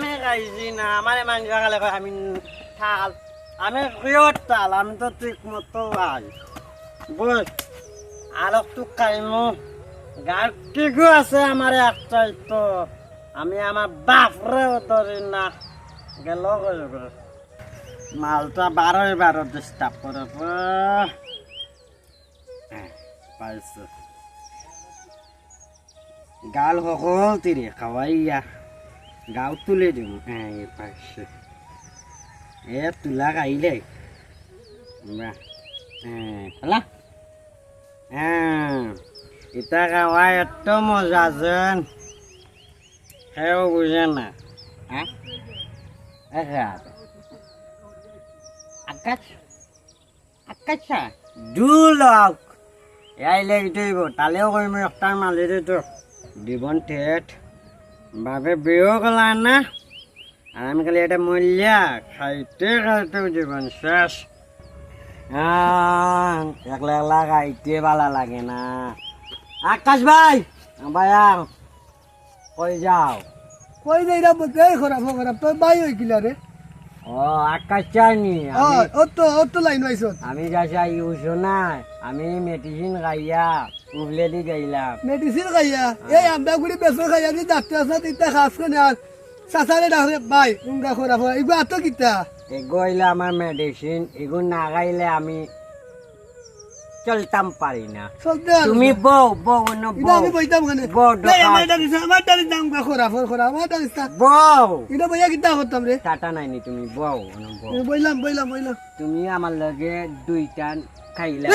আমি খাইছি না আমার মানুষ খালে আমি থাল আমি কিয়র তাল আমি তো ঠিক মতো আই। বল আর একটু খাইমু ঠিকও আছে আমার একটাই তো আমি আমার বাপরেও ধরি না। গেল মালটা বারোই বারো ডিস্টার্ব করে হ্যাঁ, পাইছো। গাল সকল তিরে খাওয়াইয়া। গাও তুলে দিম হ্যাঁ এ পাইছে এ তুলা খাইলে বাহ, হ্যাঁ হলা। হ্যাঁ এটা খাওয়া এত মজা যেন। সেও বুঝে না। হ্যাঁ আকাশ? আকাশা? দুলক আইলে ইটইব তালেও কইম একটা মালি দিত দিবন ঠেট বাপে বিয়েও গলার না। আর আমি খালি এটা মূল্যা খাইতে খাইতে জীবন শেষ। একলা একলা খাইতে ভালো লাগে না। আকাশ ভাই ভাইয়া কই যাও? কই যাই রা বলতে খারাপ খারাপ তোর বাই হই কিলা রে। ও আকাশ চাইনি ও তো ও তো লাইন পাইছ। আমি যাচ্ছি ইউসো নাই আমি মেডিসিন খাইয়া উবলেদি গাইলাম। মেডিসিন খাইয়া এই আমরা গুড়ি বেসর খাইয়া যে ডাক্তার আছে তিতা খাস করে আর সাসারে ইগো আতো কিতা? এগো হইলে আমার মেডিসিন এগো না খাইলে আমি চলতাম পারি না। তুমি বউ বউ অন্য এটা আমি বউ। বইতাম বড় এই আমার। ডাক্তার আমার দাম গা খারাপ খারাপ আমার বউ। এটা বইয়া কিতা করতাম রে? টাটা নাইনি তুমি বউ অন্য বউ। বইলাম বইলাম বইলাম। তুমি আমার লগে দুইটা খাইলা।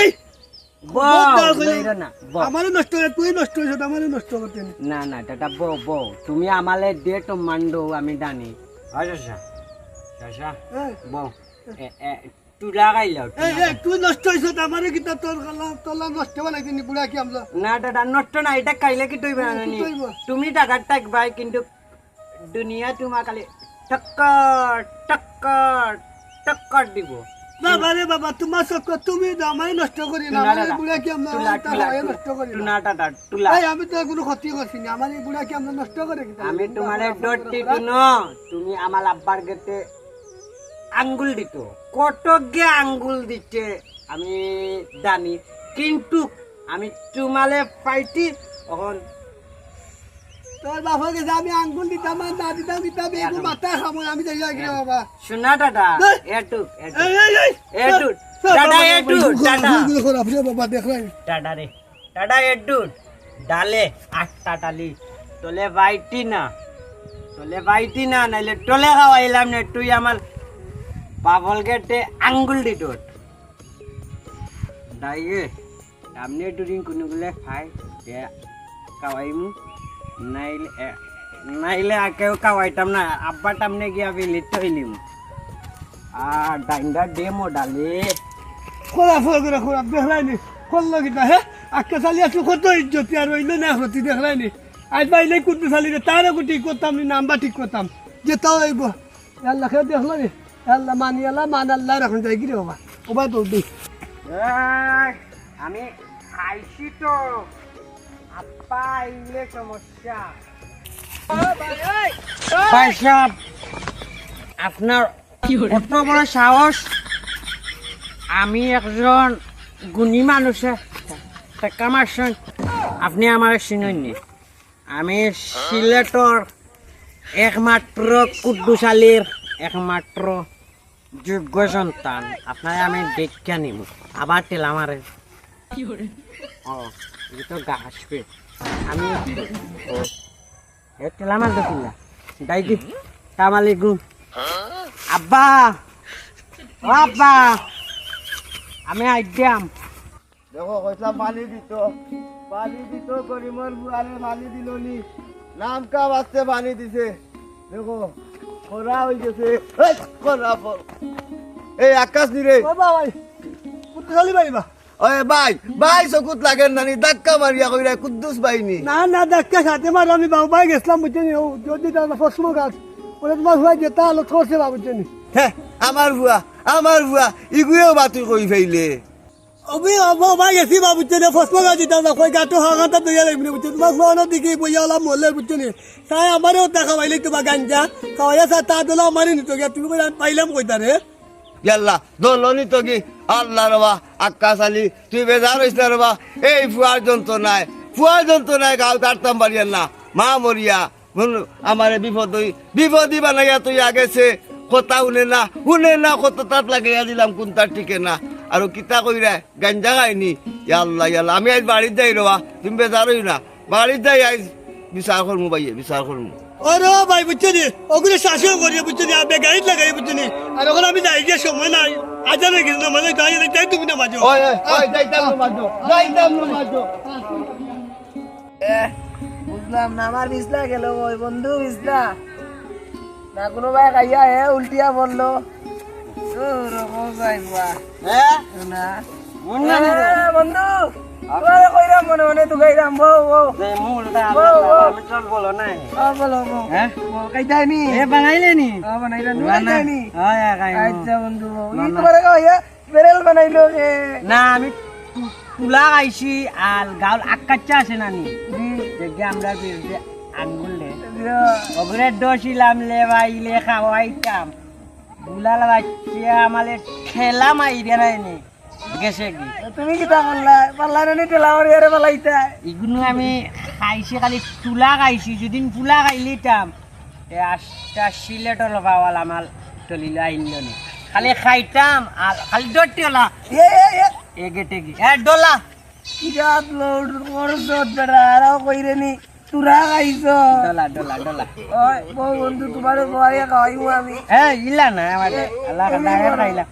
আমারও নষ্ট করে তুই নষ্ট হয়েছ আমারও নষ্ট করতে না না টাটা তুমি আমালে তো মান্ডো আমি জানি। আচ্ছা আচ্ছা খাইলা এই। এই তুই নষ্ট হয়েছ আমারও কিতা তোর লাগি নষ্ট হওয়া লাগছে নি? বুড়া কি আমলা না দাদা নষ্ট না এটা খাইলে কি তুই বানানি তুমি টাকা টাক ভাই কিন্তু দুনিয়া তোমার খালি টক্কর টক্কর টক্কর দিব। বাবা রে বাবা তোমার চক্র তুমি আমারই নষ্ট করি না আমার বুড়া কি আমরা নষ্ট করি না। আমি তো কোনো ক্ষতি করছি না আমার বুড়া কি আমরা নষ্ট করে আমি তোমার ডটি তুমি আমার আব্বার গেতে আঙ্গুল দিত। কত গে আঙ্গুল দিতে আমি জানি কিন্তু আমি তোমালে পাইতি এখন তোর বাবা গেছে আমি আঙ্গুল দিতাম আর না দিতাম দিতাম মাথা আমি যাই বাবা। শোনা রে। টাটা রে। টাটা ডালে আটটা টালি তোলে বাইটি না। তোলে বাইটি না নাইলে টোলে খাওয়াইলাম না। তুই আমার পাগল গেটে আঙ্গুল দিত দাইগে আপনি দুদিন কোনোগুলো খাই দে কাওয়াইমু নাইলে নাইলে আকেও কাওয়াইতাম না আব্বা টামনে গিয়া বিলি তৈলিম আর ডাইন্ডা ডেমো ডালে খোলা ফল করে খারাপ দেখলাই নি? করল কিতা হে? আজকে চালি আসলো কত ইজ্জত আর হইল না হতি দেখলাই নি? আজ পাইলে কুদ্দু চালি রে তারও ঠিক করতাম নি নাম্বার ঠিক করতাম। যে তাও আইব। আল্লাহ খেয়ে দেখল নি? আল্লাহ মানি আল্লাহ মান আল্লাহ রাখুন যাই কি রে বাবা ওবা দৌড় আমি খাইছি তো। আপা আইলে সমস্যা। ভাই আপনার কত বড় সাহস? আমি একজন গুণী মানুষে টাকা মারছেন আপনি আমার চিননি আমি সিলেটর একমাত্র কুদ্দুশালীর একমাত্র যোগ্য সন্তান। আপনার আমি দেখা নিব আবার তেল আমারে। ও এই তো গা আসবে আমি ও এ তেল আমার দেখিলা দাই কামালি গু আব্বা ও আব্বা আমি আইডিয়াম। দেখো কইসা পানি দিত। পানি দিত গরিমর বুয়ারে পানি দিল নি। নাম কাম আসতে পানি দিছে। দেখো খরা হয়ে গেছে। এই, খরা এই আকাশ নিরে ও বাবা কুদ্দু চালি পারিবা ওই ভাই ভাই চকুত লাগেন নানি ধাক্কা মারিয়া কইরা কুদ্দুস বাইনি না না দেখা সাথে মার আমি বাবু ভাই গেছিলাম বুঝছি নি যদি তার ফসমো গাছ ওরা তোমার ভাই যেটা আলো থরছে বাবু বুঝছি নি হ্যাঁ আমার ভুয়া আমার ভুয়া ইগুয়েও বাতুল কই ফেইলে। আমি আবো ভাই গেছি বা বুঝছে না ফসমা গাছ দিতাম না কই গাটো হাগাটা দইয়া লাগবে বুঝছে তোমার ফোন দিকে বইয়া ওলা মরলে বুঝছে না তাই আমারও ওটা খাওয়াইলে তোমার গাঞ্জা। খাওয়াইয়া সা তা দিলে আমারই নিত তুমি পাইলাম কইতা রে ইয়াল্লা দলনি তো আল্লাহ রবা আকাশ আলী তুই বেজার হইস না রবা এই ফুয়ার যন্ত্রণায় ফুয়ার যন্ত্রণায় গাও কাটতাম পারিয়ান না। মা মরিয়া আমার বিপদ হই, বিপদই বানাইয়া তুই আগেছে কথা শুনে না শুনে না, কত তাত লাগাইয়া দিলাম, কোন তার টিকে না। আর কিতা কইরা, গাঞ্জা খাইনি। ইয়াল্লা ইয়াল্লা আমি আজ বাড়ির যাই রবা তুমি বেজার হই না। বাড়ির যাই, আজ বিচার করমু বাইয়ে বিচার করমু। ওরে ভাই বুঝছে নি ওগুলো শাসন করিয়ে বুঝছে নি আপনি গাড়ি লাগাই বুঝছে আর ওখানে আমি যাই গিয়ে সময় নাই আজান হয়ে গেছে না মানে গাড়ি তাই তুমি না মাঝো বুঝলাম না আমার বিছলা গেল ওই বন্ধু বিছলা না কোনো ভাই খাইয়া হে উল্টিয়া বলল ওরকম যাইবা হ্যাঁ না বন্ধু তোমারে কইরাম মনে মনে তু গাইরাম বউ বউ। যে মূলটা ও, ও। আমি তোর বলো নাই। ও বলো হ্যাঁ? বউ কাইতাইনি? এ বানাইলে নি? ও বানাইলা নু কাইতাইনি? হয় কাই আচ্ছা বন্ধু ই তোমারে কইয়া বেরেল বানাইলো কে না আমি তু- তুলা খাইছি আর গাউল আক্কাচ্চা আছে নানি আমরা বিরুদ্ধে আঙ্গুল ডসিলাম লেবাইলে খাওয়াইতাম। বুলাল বাচ্চা আমালে ঠেলা মাই দেয় গেছে কি? তুমি কিতা করলা পাল্লা নি মারি আরে পালাইতা আমি খাইছি খালি তুলা খাইছি। যদি তুলা খাইলিতাম এ আস্তা সিলেটর পাওয়াল আমার টলিল আইল নি। খালি খাইতাম আর খালি ডটি ওলা এ এ এ। এগে টেগি এ ডলা কিরাত লোড করছ বেড়া আরও কইরে নি। তুরা খাইছ। ডলা ডলা ডলা ওই বউ বন্ধু তোমার গোয়াইয়া খাওয়াইমু আমি। ইলা না আমার আল্লাহ ডাইলেট খাইলা।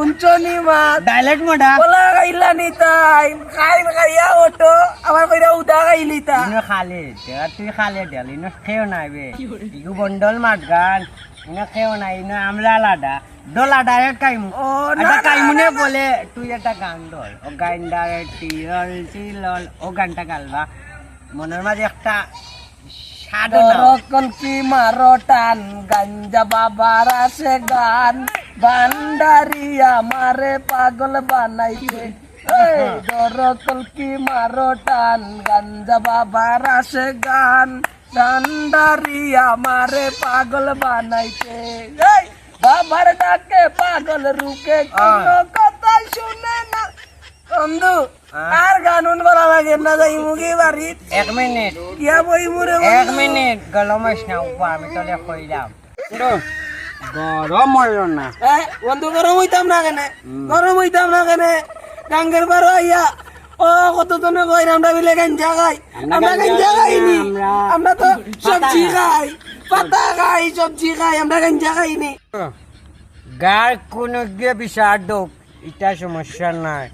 উঞ্চনি মাছ মোডা বলা খাইলা নি তাই খাই খাইয়া ওটো আমার কইরা উদা খাইলি তা খালে তুই খালে দেল ইনো খেও নাই বে ইগু বন্ডল মাঠ গান ইনো খেও নাই ইনো আমলা লাডা ডলা ডাইরেক্ট কাইমু ও এটা কাইমুনে। বলে তুই একটা গান ধর ও গান ডাইরেক্ট টিরল টিলল ও গানটা গালবা মনের মাঝে একটা কি মারো টান? গাঞ্জা বাবার আসে গান। বান্ডারি আমারে পাগল বানাইছে। দরকল কি মারো টান? গাঞ্জা বাবার আসে গান। বান্ডারি আমারে পাগল বানাইছে। বাবার ডাকে পাগল রুকে কোনো কথা শুনে না। বন্ধু আর গান বলা লাগে না যাই মুখে বাড়ি। এক মিনিট। কিয়া বই মুরে এক মিনিট গরম হইস না উপা আমি তোলে কইলাম। গরম হইল না। হ্যাঁ বন্ধু গরম হইতাম না কেনে? গরম হইতাম না কেনে? ডাঙ্গের বার আইয়া ও কত জনে কই আমরা বিলে গাঞ্জা খাই। আমরা গাঞ্জা খাইনি। আমরা- আমরা তো সবজি খাই। পাতা খাই সবজি খাই আমরা গাঞ্জা খাইনি। গার কোনো গিয়ে বিচার দোক ইটা সমস্যা নাই।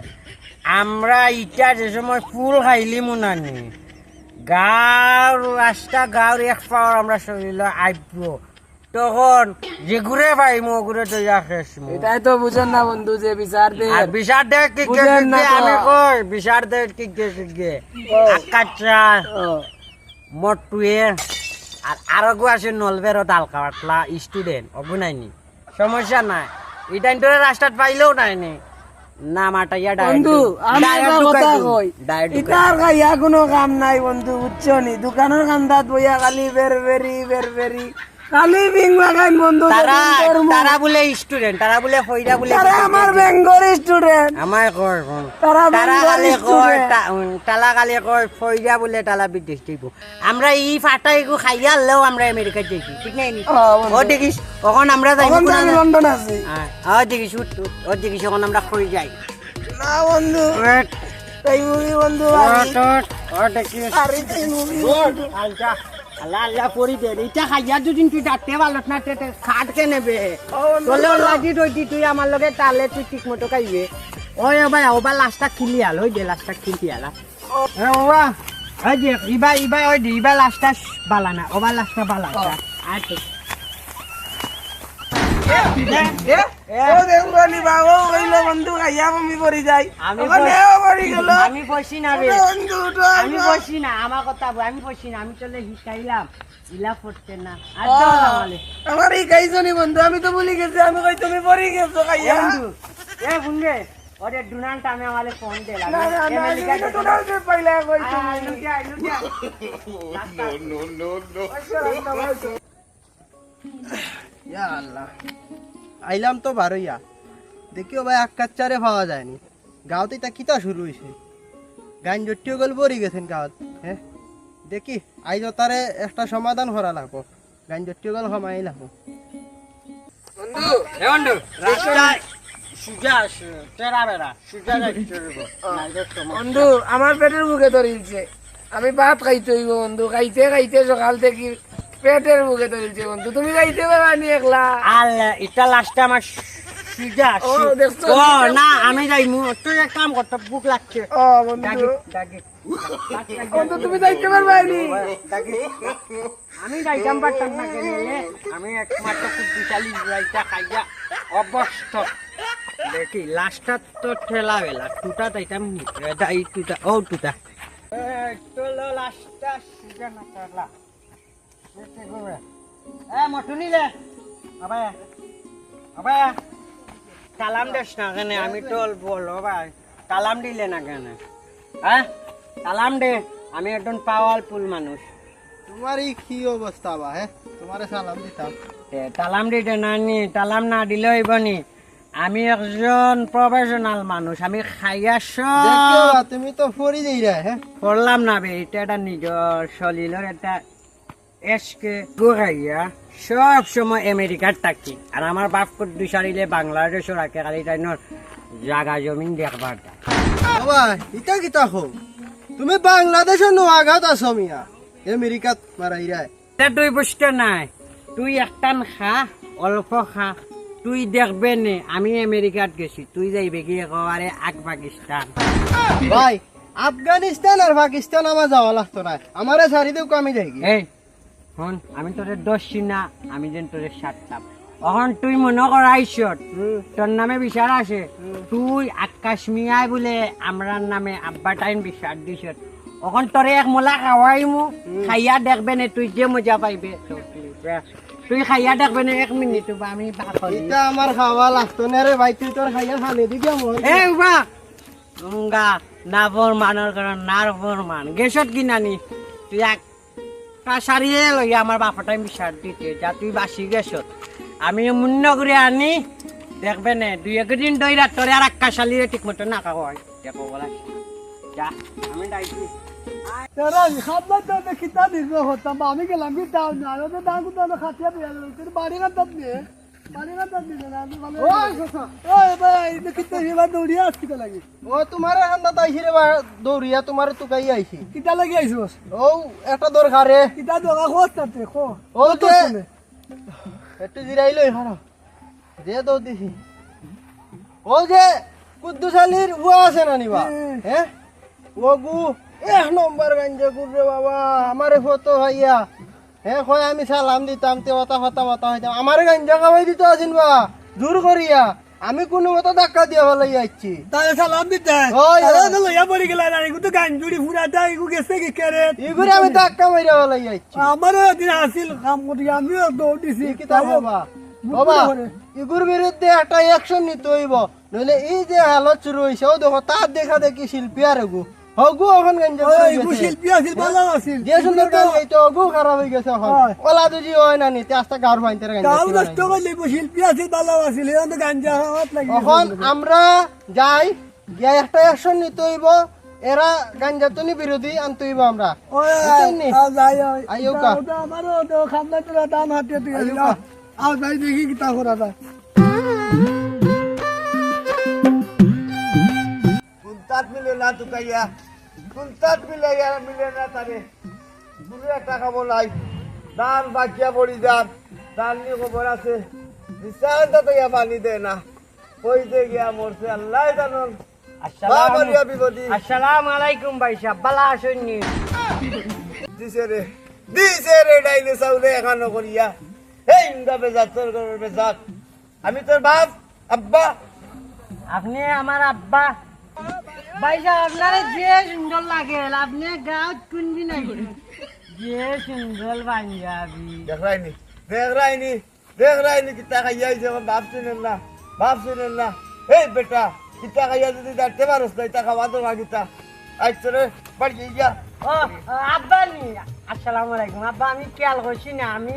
আমরা ইটা যে সময় ফুল খাইলি মুনানি। গাঁর রাস্তা গাঁর এক পাওয়ার আমরা শরীর আইব তখন যে ঘুরে পাইমু ঘুরে তো খেসমু এটাই তো বুঝেন না বন্ধু যে বিচার দে। বিচার দে কি কে। আমি কই বিচার দে কি কে কি কে। আকাচা মটুয়ে আর আরও গো আছে নলবেরো ডাল কাটলা স্টুডেন্ট অগুনাইনি। সমস্যা নাই। এটা রাস্তাত পাইলেও নাইনি না মাটাইয়া বন্ধু কথা কই। ইতার ইটার কোনো কাম নাই বন্ধু বুঝছ নি? দোকানের কান্দাত বইয়া খালি বের বেরি বের বেরি। খালি বিং বন্ধু তারা তারা বলে স্টুডেন্ট তারা বলে ফইরা বলে তারা আমার বেঙ্গর স্টুডেন্ট আমার কয় তারা তারা বেঙ্গল কালে কয় student। তা- উম, তালা কালে কয় ফইরা বলে তালা বিদেশ দিব। আমরা ই ফাটাই গো খাইয়া আনলেও আমরা আমেরিকা যাইছি ঠিক নাই নি? ও, দেখিস কখন আমরা যাই আমি লন্ডন আছি। ও দেখিস উঠ, উঠ, ও দেখিস কখন আমরা খই যাই। না বন্ধু। তাই মুভি বন্ধু উঠ, উঠ, আরে মুভি আল্লাহ আল্লাহ আল্লাহ করি দে ইটা খাইয়া দুদিন তুই ডাকতে পারল না খাটকে নেবে? লাগি রইতি তুই আমার লগে তালে তুই ঠিক মতো খাইবে। ওই ভাই ওবা লাস্টটা খিলি আল ওই দে লাস্টটা খিলি আলা। ওবা ওই যে ইবা ইবা ওই দে ইবা লাস্টটা বালানা ওবা লাস্টটা বালা। আচ্ছা ও দেউরানি বাবু কইলো বন্ধু খাইয়া আমি পড়ি যাই আমি ওখানে বল- ও পড়ি গেল। আমি বসি না রে তো আমি বসি। না আমার কথা আমি বসি না আমি চলে শিখাইলাম ইলা পড়তে না। আমার এই বন্ধু আমি তো ভুলে গেছি আমি কই তুমি পরে গেছো খাইয়া বন্ধু এ বুনগে ওরে দুনান টামে আমালে ফোন দে তো পাইলা কই লুটিয়া ইয়া আল্লাহ। আইলাম তো বারোইয়া। দেখিও ভাই আক্কাচ্চারে পাওয়া যায়নি। গাঁওতে তা কিতা শুরু হয়েছে গান জটিও গল বরি গেছেন গাঁত হ্যাঁ দেখি আইজ তারে একটা সমাধান করা লাগবো। গান জটিও গল সমাই লাগবো। বন্ধু এ বন্ধু রাস্তা সুজা তেরা বেড়া সুজা বন্ধু আমার পেটের বুকে ধরিলছে আমি ভাত খাইতে হইব বন্ধু খাইতে খাইতে সকাল থেকে পেটের বুকে ধরিলছে বন্ধু। তুমি খাইতে পারবা নি একলা। আর এটা লাস্টে আমার সুজা ও, দেখছ? ও না আমি যাইমু তুই এক কাম কর তোর বুক লাগছে। ও বন্ধু। বন্ধু তুমি যাইতে পারবা নি। ডাকি আমি যাইতাম পারতাম না কেন? আমি একমাত্র খুব বিশালি যাইতা খাইয়া অবস্থ দেখি লাস্টটা তো ঠেলা বেলা টুটা যাইতাম নি। এই টুটা ও টুটা। তোলো লাস্টটা সুজা না এ মটুনি রে আবাই আবাই কালাম দেশ না কেন? আমি তো বলো ভাই কালাম দিলে না কেন? হ্যাঁ কালাম দে। আমি একজন পাওয়ারফুল মানুষ। তোমার কি অবস্থা বা হ্যাঁ তোমারে সালাম দিতাম। তালাম দিতে নানি তালাম না দিলে হইব নি। আমি একজন প্রফেশনাল মানুষ আমি খাইয়া তুমি তো ফরি দিই রে হ্যাঁ করলাম না বে এটা একটা নিজের শরীরের একটা এসকে গুহাইয়া সব সময় আমেরিকার থাকি। আর আমার বাপ দুই সারিলে বাংলাদেশও রাখে খালি তাইনর জাগা জমিন দেখবার। বাবা ইটা কিতা হো? তুমি বাংলাদেশের নোয়াগাঁত আছো মিয়া। আমেরিকাত মারাই রায় এটা তুই বুঝতে নাই। তুই একটান খা অল্প খা। তুই দেখবে নে আমি আমেরিকাত গেছি। তুই যাইবে কি একেবারে আগ পাকিস্তান। ভাই আফগানিস্তান আর পাকিস্তান আমার যাওয়া লাগতো না। আমারে ছাড়ি দেও আমি যাই এই হন আমি তোরে দোষী না আমি যেন তোরে সারতাম অহন তুই মনে কর আইসত তোর নামে বিচার আছে। তুই আকাশ মিয়াই বলে আমরার নামে আব্বা টাইম বিচার দিছত অখন তোরে এক মোলা খাওয়াইমু খাইয়া দেখবে নে তুই যে মজা পাইবে। তুই খাইয়া দেখবে নে এক মিনিট বা আমি এটা আমার খাওয়া লাগতো না রে ভাই তুই তোর খাইয়া খালি দিবি আমার। এই উবা! গঙ্গা না ফরমানের কারণ নার ফরমান গেছত কি নানি তুই এক সারিয়ে লই আমার বাপাটাই বিচার দিতে, যা তুই বাসি গেছত আমি মুন্ন করে আনি দেখবে নে দুই একদিন দই রাত্রে আর একটা সালিয়ে ঠিক মতো না হয়। দেখো বলা যা, আমি ডাইছি। তেরা খাবার দেখি কিতা দিছ হতাম, আমি গেলাম কি দাও না তো তো খাতিয়া দিয়ে তোর বাড়ি না দাও নে দৌড়িয়া লাগি তোমার রে তুকাই আইছি কিতা লাগি আইছস ও একটা দরকারে কিতা দোকা খোঁজ তাতে খো ও যে একটু জিরাইলো এখানে যে দৌ দিছি। ও যে আছে না নিবা। হ্যাঁ? ও গু এক নম্বর গঞ্জে গুরে বাবা আমারে ফটো ভাইয়া। হ্যাঁ কয় আমি সালাম দিতাম তে অতা হতা মতা হইতাম। আমার গঞ্জা কামাই দিত আছেন বা। জোর করিয়া। আমি কোনো মতো ধাক্কা দিয়া ভালো যাচ্ছি তাই সালাম দিতে লইয়া পড়ি গেলা না এগু তো গান জুড়ি ফুরাটা এগু গেছে কি করে? এগুলো আমি ধাক্কা মাইরা ভালো যাচ্ছি আমারও দিন আসিল কাম করি আমিও দৌড় দিছি কি তা বাবা? বাবা ইগুর বিরুদ্ধে একটা অ্যাকশন নিতে হইব। নইলে এই যে হালত শুরু হইছে ও দেখো তার দেখা দেখি শিল্পী আর এগু। হগু এখন গঞ্জা ওই শিল্পী আছিল। ভালো আছিল যে সুন্দর গান গাইতো অগু খারাপ হয়ে গেছে এখন। ওলা দুজি হয় না নিতে আস্তে গার ফাইনতে গাও নষ্ট করলে এগু শিল্পী আছিল ভালো আছিল এখন তো গাঞ্জা হাত লাগি এখন আমরা যাই গিয়া একটা অ্যাকশন নিতে হইব এরা গাঞ্জাতনি বিরোধী আনতে হইব আমরা। ওই বুঝছেন নি? আও যাই আইও কা। আমারও তো খামলা তো দাম হাতে তুই আও যাই দেখি কি তা করা যায়। কুন্তাত মিলে না তুকাইয়া কুন্তাত মিলে ইয়ার মিলে না তারে। পুরো একটা খাব নাই। ধান বাকিয়া পড়ি যান ধান নিয়ে খবর আছে। বিশ্বাস তো ইয়া পানি দেয় না। কইতে গিয়া মরছে আল্লাহ জানন। আসসালামু আলাইকুম ভাই সাহেব বালা আসুননি। দিছে রে দিছে রে ডাইলে চাউলে এখানো করিয়া। এই ইন্দা বেজাত তোর ঘরের বেজাত। আমি তোর বাপ আব্বা। আপনি আমার আব্বা। ভাই সাহেব আপনার যে সুন্দর লাগে আপনি গাঁত কোনদিন আইবেন যে সুন্দর পাঞ্জাবি। দেখ রাইনি দেখ রাইনি দেখ রাইনি কিতা খাইয়া আইছে আমার বাপ শুনেন না বাপ শুনেন না। এই বেটা কিতা খাইয়া যদি দাঁড়তে পারস না ইতা খাওয়া তো। না কিতা আইছে রে বাড়ি গিয়া। আব্বা নি আসসালামু আলাইকুম। আব্বা আমি খেয়াল করছি না আমি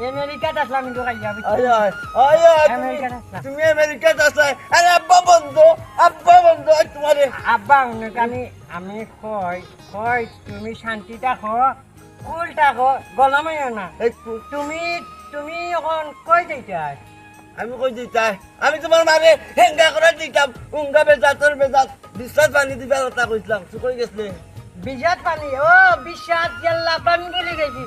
আমেরিকাত আসলাম কিন্তু তুমি আসলা। আরে আব্বা বন্ধ আব্বা বন্ধ আজ আব্বা অনেক আমি আমি কই কই তুমি শান্তি থাকো কুল থাকো গলামাই না। তুমি তুমি এখন কই যাইতে আমি কই দিতাই আমি তোমার মারে হেঙ্গা করে দিতাম উঙ্গা বেজাতর বেজাত বিশ্বাস বানি দিবার কথা কইছিলাম তুই কই গেছলে। বিজাত পানি ও বিশ্বাস জেল্লা পানি বলে গেছি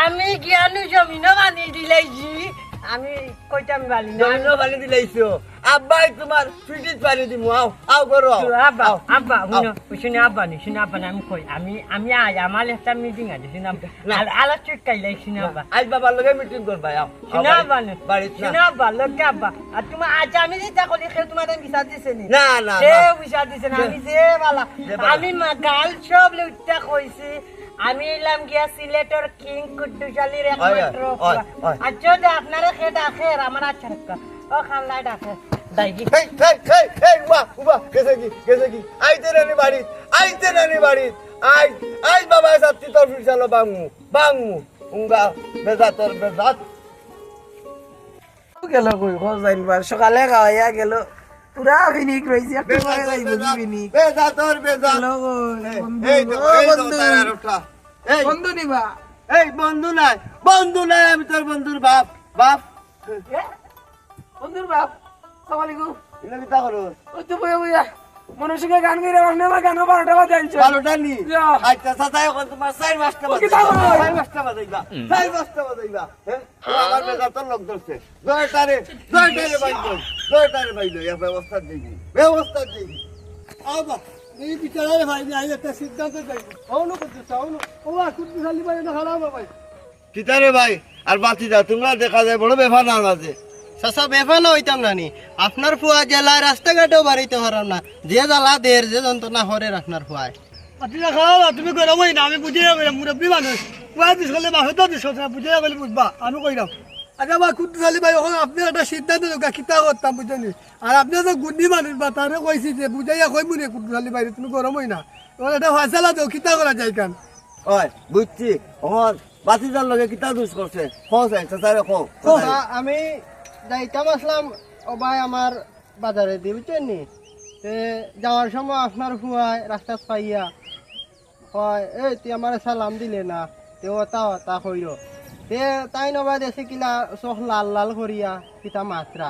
আমি জ্ঞানু জমিন পানি দিলাইছি। আমি কইতাম বালি না। জমিন বানি দিলাইছো। আব্বাই তোমার ফ্রিজ বানি দিমু আও আও করো আও, আব্বা আব্বা। শুনো শুনে আব্বা নি শুনে আব্বা আমি কই আমি আমি আজ আমার একটা মিটিং আছে শুনে আব্বা। আলা চুট কাইলাই শুনে আব্বা। আজ বাবার লগে মিটিং করবা আও শুনে আব্বা নি বাড়িত না। শুনে আব্বা লোকে আব্বা। আর তোমার আজ আমি যেটা করি সে তোমার বিচার দিছে নি। না না সে বিচার দিছে না আমি যে বালা। আমি মা গাল সব লুটটা কইছি আমি এলাম গিয়া সিলেটের কিং কুদ্দুস আলীর একমাত্র। আর যদি আপনারা খেয়ে ডাকের আমার আচ্ছা ও খাল্লাই ডাকে। সকালে খাওয়াইয়া গেল। পুরা ফিনিক রয়েছে একটু পরে যাইব কি ফিনিক বেজাতর বেজাত গেল কই বন্ধু এই তো বন্ধু এই বন্ধু। নিবা এই বন্ধু নাই বন্ধু নাই আমি তোর বন্ধুর বাপ বাপ। বন্ধুর বাপ আসসালামু আলাইকুম এটা কি তা করো ওই তো বইয়া বইয়া মনুষ্যকে গান গাইলে বাংলা আমার গানও বারোটা বাজে আনছে। ভালোটা নি? আচ্ছা সাতাই এখন তোমার চার তা বাজাইবা? চার মাসটা বাজাইবা। চার মাসটা বাজাইবা হ্যাঁ? আমার বেজাতর লোক ধরছে। দয়টারে দয়টারে বাইল দয়টারে বাইল ইয়া ব্যবস্থা দিবি ব্যবস্থা দিবি আবা এই বিচারে ভাই আমি একটা সিদ্ধান্ত চাই। হওনো করতে চাওনো ও খালি ভাই না খারাপ ভাই কিতারে ভাই আর বাতি যা তোমরা দেখা যায় বড় ব্যাপার না মাঝে চাচা বেফানো হইতাম নানি। আপনার ফুয়া জেলায় রাস্তাঘাটেও বাড়িতে পারাম না। যে জ্বালা দের যে যন্ত্রণা হরের আপনার ফুয়ায় পাতিলা তুমি গরমই না আমি বুঝিয়ে গেলাম মুরব্বী মানুষ। পুয়া দিস করলে বাসে তো দিস বুঝিয়ে গেলে বুঝবা আমি কইলাম। আচ্ছা বা কুদ্দু খালি ভাই এখন আপনি একটা সিদ্ধান্ত দোকা কিতা করতাম বুঝলি? আর আপনি তো গুন্ডি মানুষ বা তারে কইছি যে বুঝাইয়া কই মুনে কুদ্দু খালি ভাই তুমি গরমই না। এটা ফয়সালা দাও কিতা করা যায় কান? ওই বুঝছি। এখন বাতি যার লগে কিতা দুষ করছে? তারে খো আমি যাইতাম আসলাম? ও ভাই আমার বাজারে দিয়ে বুঝছেন নি? যাওয়ার সময় আপনার ফুয়ায় রাস্তা পাইয়া হয় এই তুই আমার সালাম দিলে না। তে ওটা ওটা কইর তে তাই নবা দেশে কিলা চোখ লাল লাল করিয়া কিতা মাত্রা।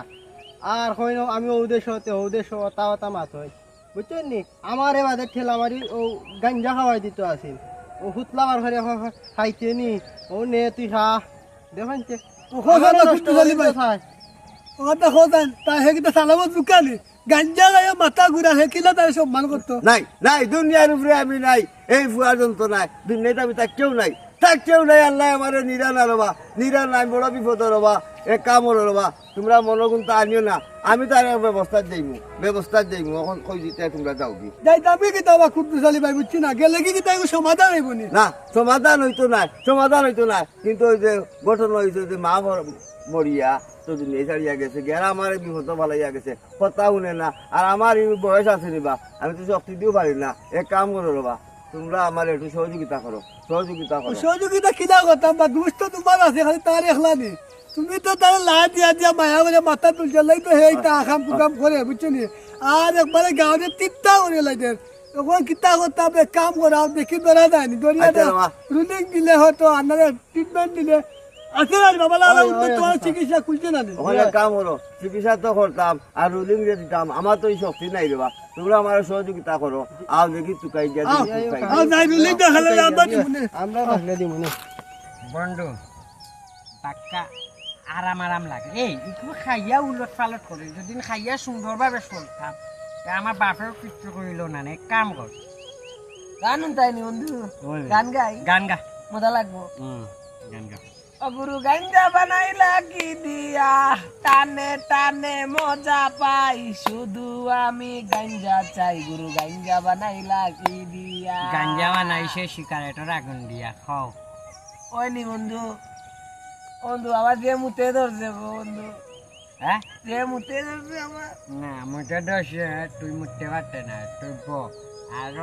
আর কইন আমি ও দেশ তে ও দেশ ওটা ওটা মাত হয় বুঝছেন নি? আমার এ বাদে ঠেলা মারি ও গাঞ্জা খাওয়াই দিত আছিল ও হুতলাবার ঘরে খাইতে নি। ও নে তুই খা। দেখেন ওটা খোঁজান তা হে কিতা চালাবো গাঞ্জা গায়ে মাথা ঘুরা হে কিলা তাই সম্মান করতো নাই নাই দুনিয়ার উপরে আমি নাই এই যন্ত্র নাই দুনিয়াতে আমি তার কেউ নাই। তার কেউ নাই আল্লাহ আমার নিরানা রবা নিরানা আমি বড় বিপদ রবা এক কাম রবা তোমরা মনোগুণ তা আনিও না আমি তার ব্যবস্থা দিইমু ব্যবস্থা দিইমু এখন কই দিতে তোমরা যাও কি যাইতামই কিতা বা কুদ্দু খালি ভাই বুঝছি না গেলে কি এগো সমাধান হইব নি? সমাধান হইতো না সমাধান হইতো না কিন্তু ওই যে গঠন হয়েছে যে মা মর- মরিয়া তো নিয়ে ছাড়িয়া গেছে গেরা আমার বিপদ ভালাইয়া গেছে। কথা শুনে না আর আমার বয়স আছে নিবা আমি তো শক্তি দিও পারি না। এক কাম করো রবা তোমরা আমার একটু সহযোগিতা করো সহযোগিতা করো। সহযোগিতা কিনা করতাম বা দুষ তো তোমার আছে খালি তার একলা নি তুমি তো তার লা দিয়া দিয়া মায়া করে মাথা তুলছে লাই তো সেই তা আখাম কুকাম করে বুঝছ নি? আর একবারে গাঁৱতে তিপ্তা করে লাইতে তখন কিতা করতাম? কাম করা দেখি ধরা যায় নি ধরিয়া আচ্ছা, রুলিং দিলে হয়তো আপনারা ট্রিটমেন্ট দিলে। আছে না বাবা লালা উঠবে তোমার চিকিৎসা খুলছে না ওখানে কাম করো চিকিৎসা তো করতাম আর রুলিং যে দিতাম আমার তো এই শক্তি নাই রেবা তোমরা আমার সহযোগিতা করো আও দেখি চুকাই দিয়া আও, দিই, নাই রুলিং দেখালে আমরা দিবনে আমরা ভাগলে দিব না বন্ধু পাক্কা আরাম আরাম লাগে। এই একটু খাইয়া উলট পালট করে। যদি খাইয়া সুন্দরভাবে চলতাম। আমার বাপেও কিছু করিল না কাম কর। গান তাই নি বন্ধু গান গাই? গান গা। মজা লাগবো? গান গা। অগুরু গাঞ্জা বানাইলা কি দিয়া। টানে টানে মজা পাই। শুধু আমি গাঞ্জা চাই। গুরু গাঞ্জা বানাইলা কি দিয়া। গাঞ্জা বানাইছে সিগারেটর আগুন দিয়া খাও। ওই নি বন্ধু বন্ধু আবার যে মুতে ধরছে বন্ধু। হ্যাঁ? যে মুতে ধরছে আমার না মুঠে দোষে তুই মুঠতে পারতে না তুই ব। আর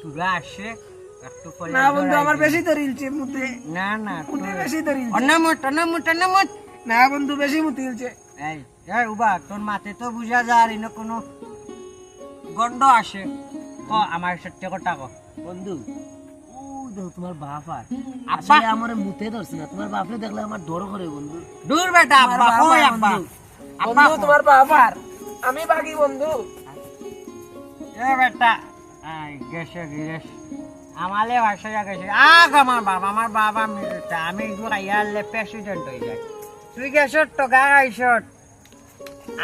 তুলা আসে না বন্ধু আমার মুতে না না মুতে বেশি ধরিলছে অন্য মুঠ অন্য মুঠ না বন্ধু বেশি মুতিলছে এই এই উবা তোর মাতে তো বুঝা যায় এনে কোনো গন্ধ আসে। ক আমার সত্যি কথা ক। বন্ধু তোমার বাপ আর। আসলে আমার মুতে ধরছে না। তোমার বাপরে দেখলে আমার ডর করে বন্ধু। দূর বেটা তোমার আব্বা বাপ কই আব্বা? আব্বা তোমার বাপ আর। আমি বাকি বন্ধু। এ বেটা আই গেছে গিরেশ আমালে বাসায় গেছে আগ আমার বাবা আমার বাবা মিলতে আমি আইয়ালে প্রেসিডেন্ট হয়ে যাই। তুই গেছত টকা আইছত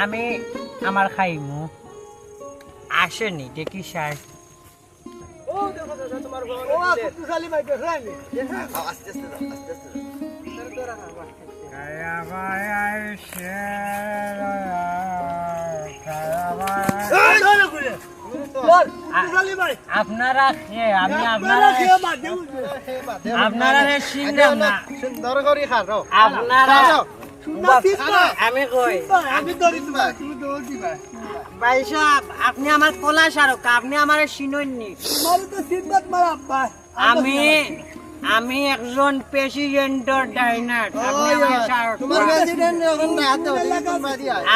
আমি আমার খাইমু। আসেনি দেখি সার ও আপনারা খেয়ে আমি আপনারা আপনারা খেয়ে বাদে উঠবে আপনারা চিনলাম না। সুন্দর করে খাও আপনারা আমি কই? আমি ধরি তোমার তুমি দৌড় দিবা। ভাই সাহেব আপনি আমার কলা সারক আপনি আমার আব্বা। আমি আমি একজন প্রেসিডেন্টর ডাইনার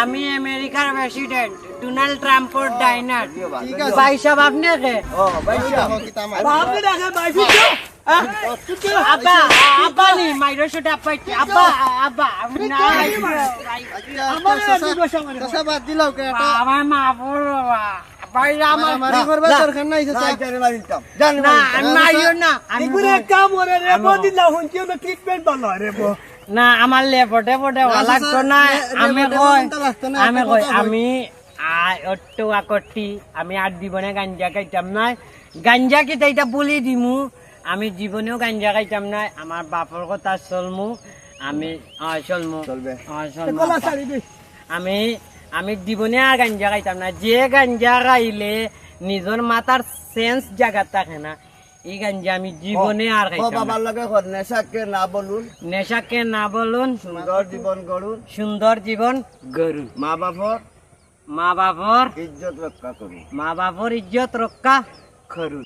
আমি আমেরিকার প্রেসিডেন্ট ডোনাল্ড ট্রাম্পর ডাইনার ঠিক আছে। ভাই সাহেব আপনি কে বাইশা। বাপরে দেখে আব্বা আব্বা নি মাইরো শুট আব্বা আব্বা আব্বা না আমার মা বাবা। আমার না, দরকার নাই না, চাচা জানি মারি দিতাম, জানি না মারি দিতাম। আমি মাইরো না। আমি এগুলো এক কাম করে রে বদিন না হুন কেউ ট্রিটমেন্ট ভালো রে বো। না আমার লেপটে পটে ভালো লাগতো না। আমি কই আমি কই আমি অট্টো আকটি আমি আর জীবনে গাঞ্জা খাইতাম না। গাঞ্জা কি তাইটা বলি দিমু। আমি জীবনেও গাঞ্জা খাইতাম না। আমার বাপর কথা চলমু। আমি চলমু। চলবে। আমি আমি জীবনে আর গাঞ্জা খাইতাম না। যে গাঞ্জা খাইলে নিজের মাথার সেন্স জায়গা থাকে না। এই গাঞ্জা আমি জীবনে আর খাইতাম বাবার লগে নেশাকে না বলুন। নেশাকে না বলুন। সুন্দর জীবন গড়ুন সুন্দর জীবন গরু মা বাপর মা বাপর ইজ্জত রক্ষা করুন মা বাপর ইজ্জত রক্ষা করুন